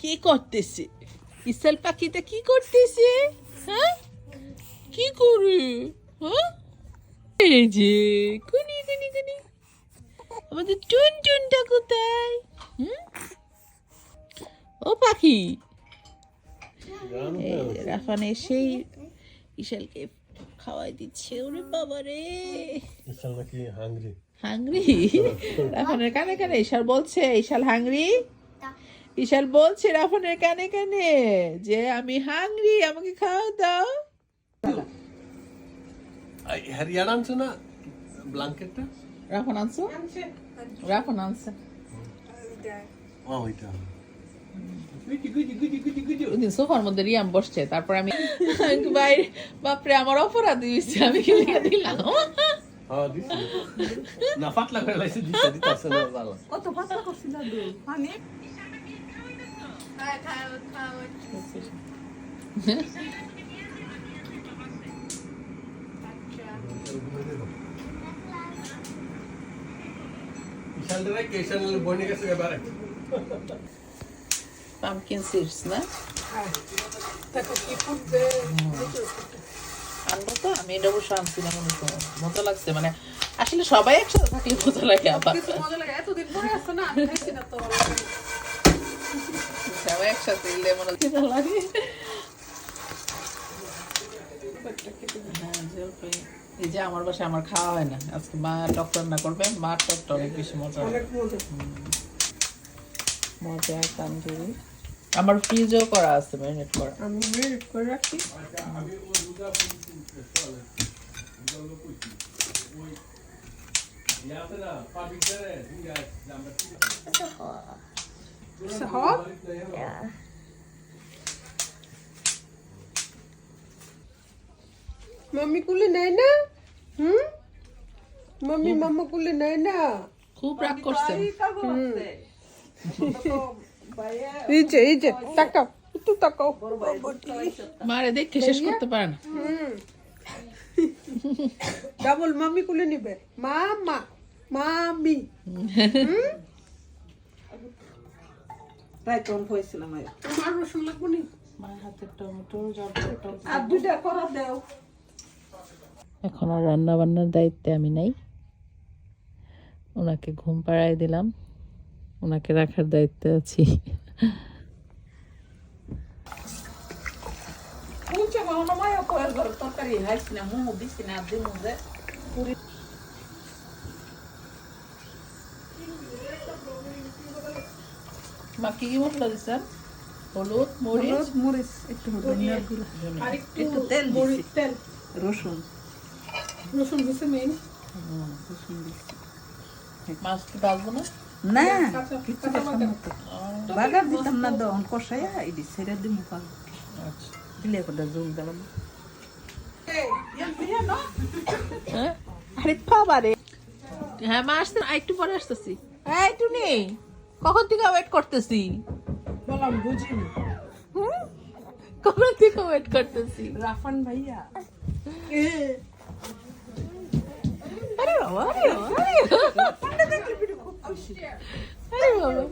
কি করতেছে? ইসাল পাখিটা কি করতেছে? হ্যাঁ? কি করে? হ্যাঁ? এই যে কুনি কুনি কুনি। আমাদের টুন টুনটা কোথায়? হুম? ও পাখি। রাফান এসেই ইশালকে খাওয়াই দিচ্ছে। ওরে বাবা রে। ইসাল নাকি হাংরি হাংরি রাফানের কানে কানে ইশাল বলছে ইশাল হাংরি ইশাল বলছে রাফানের কানে কানে যে আমি হাংরি আমাকে খাওয়া দাও। হ্যারিয়ার আনছো না ব্ল্যাঙ্কেটটা রাফান আনছো? রাফান আনছে। ও ওইটা। সোফার মধ্যে রিয়াম বসছে তারপর আমি বাইরে বাপরে আমার অপরাধ হয়েছে আমি কি লিখে দিলাম? না পাতলা করে লাইছে দিছে দিতাছে না কত পাতলা করছিল পানি? পামকিন সিডস না আনব তো, আমি এটা অবশ্য আনছিলাম অনেক সময়। মজা লাগছে মানে আসলে সবাই একসাথে থাকলে মজা লাগে, আবার মজা লাগে, এতদিন পরে আসছে না, আমি খাইছি না একসাথে এলে লাগে। হ্যাঁ, এই যে আমার বাসায় আমার খাওয়া হয় না। আজকে মা টক রান্না করবে মা টকটা অনেক বেশি মজা মজা তান্দুরি। আমার ফ্রিজেও করা আছে ম্যারিনেট করা। আমি মেরিট করে রাখি। আচ্ছা, হওয়া মাম্মি কুলে নেয় না হুম মাম্মি মাম্মা কুলে নেয় না খুব রাগ করছে। এই যে এই যে তাকাও একটু তাকাও। মারে দেখে শেষ করতে পারে না। ডাবল মাম্মি কুলে নিবে মামা মামি তাই হয়েছিলাম আর তোমার রসুন লাগবো নি? এখন আর রান্না বান্নার দায়িত্বে আমি নাই। ওনাকে ঘুম পাড়ায় দিলাম। ওনাকে রাখার দায়িত্বে আছি। তরকারি হাইছি না মুহ দিছি না দিমু যে পুরি। মা কি কি মশলা দিচ্ছেন? হলুদ মরিচ? মরিচ একটু ধনিয়ার গুঁড়া। আর একটু তেল দিছি। তেল। রসুন। রসুন দিছে মেন রসুন দিছি মাছ কি বাজবো না? না কিছু কাঁচা দেখার মতো বাগার দিতাম না দহন কষাইয়া এটি ছেড়ে দিমু পাল। আচ্ছা। দিলে কোটা জল দিলাম। হ্যাঁ হ্যাঁ মা আসতে একটু পরে আসতেছি। হ্যাঁ একটু নেই কখন থেকে ওয়েট করতেছি? বললাম বুঝিনি। হুম? কখন থেকে ওয়েট করতেছি? রাফান ভাইয়া। আরে বাবা আরে বাবা।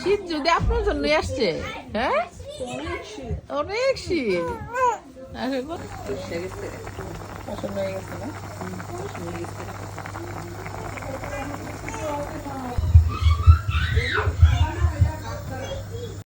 শীত যদি আপনার জন্যই আসছে হ্যাঁ? অনেক শীত। হয়ে গেছে। না হয়ে গেছে